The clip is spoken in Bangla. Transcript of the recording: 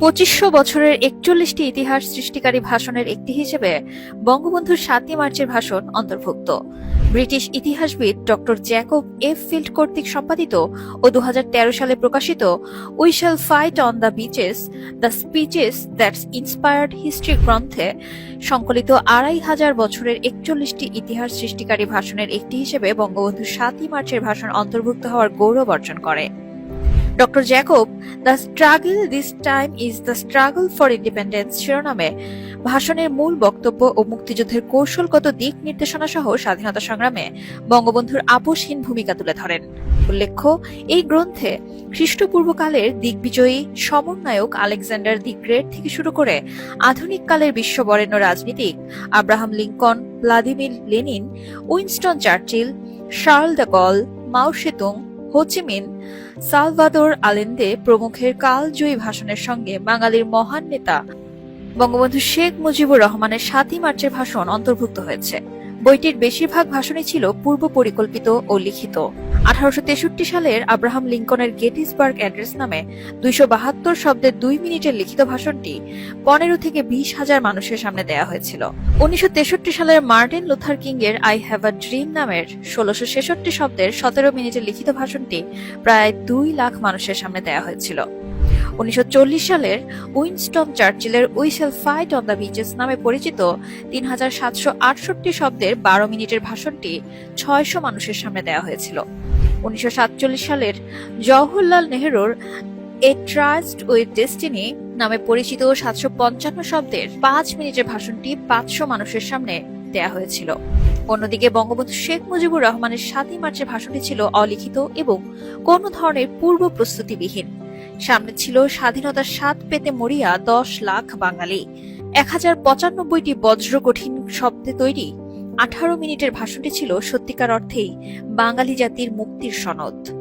পঁচিশশো বছরের একচল্লিশটি ইতিহাস সৃষ্টিকারী ভাষণের একটি হিসেবে বঙ্গবন্ধুর সাতই মার্চের ভাষণ অন্তর্ভুক্ত। ব্রিটিশ ইতিহাসবিদ ডক্টর জ্যাকব এফ ফিল্ড কর্তৃক সম্পাদিত ও দু হাজার তেরো সালে প্রকাশিত we shall fight on the beaches the speeches that's inspired history গ্রন্থে সংকলিত আড়াই হাজার বছরের একচল্লিশটি ইতিহাস সৃষ্টিকারী ভাষণের একটি হিসেবে বঙ্গবন্ধুর সাতই মার্চের ভাষণ অন্তর্ভুক্ত হওয়ার গৌরব অর্জন করে। Doctor Jacob the struggle this time is the struggle for independence শিরোনামে ভাষণের মূল বক্তব্য ও মুক্তিযুদ্ধের কৌশলগত দিক নির্দেশনা সহ স্বাধীনতা সংগ্রামে বঙ্গবন্ধুর আপোষহীন ভূমিকা তুলে ধরেন। উল্লেখ্য, এই গ্রন্থে খ্রিস্টপূর্বকালের দিগ্বিজয়ী সমন্বয়ক আলেকজান্ডার দি গ্রেট থেকে শুরু করে আধুনিক কালের বিশ্ববরেণ্য রাজনীতিক Abraham Lincoln, Vladimir Lenin, Winston Churchill, Charles de Gaulle, Mao Tse-tung Ho Chi Minh Salvador Allende প্রমুখের কালজয়ী ভাষণের সঙ্গে বাঙালির মহান নেতা বঙ্গবন্ধু শেখ মুজিবুর রহমানের সাতই মার্চের ভাষণ অন্তর্ভুক্ত হয়েছে। বইটির বেশিরভাগ ভাষণই ছিল পূর্ব পরিকল্পিত ও লিখিত। আঠারোশো তেষট্টি সালের আব্রাহাম লিঙ্কনের গেটিসবার্গ অ্যাড্রেস নামে দুইশো বাহাত্তর শব্দের দুই মিনিটের লিখিত ভাষণটি পনেরো থেকে বিশ হাজার মানুষের সামনে দেয়া হয়েছিল। উনিশশো তেষট্টি সালের মার্টিন লুথার কিং এর আই হ্যাভ আ ড্রিম নামের ষোলোশো ছেষট্টি শব্দের সতেরো মিনিটের লিখিত ভাষণটি প্রায় দুই লাখ মানুষের সামনে দেয়া হয়েছিল। উনিশশো চল্লিশ সালের Winston চার্চিলের we shall fight on the beaches নামে পরিচিত তিন হাজার সাতশো আটষট্টি শব্দের বারো মিনিটের ভাষণটি ছয়শো মানুষের সামনে দেওয়া হয়েছিল। উনিশশো সাতচল্লিশ সালের জওহরলাল নেহরুর এ ট্রাস্ট উইথ ডেস্টিনি নামে পরিচিত সাতশো পঞ্চান্ন শব্দের পাঁচ মিনিটের ভাষণটি পাঁচশো মানুষের সামনে দেয়া হয়েছিল। অন্যদিকে বঙ্গবন্ধু শেখ মুজিবুর রহমানের সাতই মার্চের ভাষণটি ছিল অলিখিত এবং কোনো ধরনের পূর্ব প্রস্তুতিবিহীন। সামনে ছিল স্বাধীনতার স্বাদ পেতে মরিয়া দশ লাখ বাঙালি। এক হাজার পঁচানব্বইটি বজ্র কঠিন শব্দে তৈরি। আঠারো মিনিটের ভাষণটি ছিল সত্যিকার অর্থেই বাঙালি জাতির মুক্তির সনদ।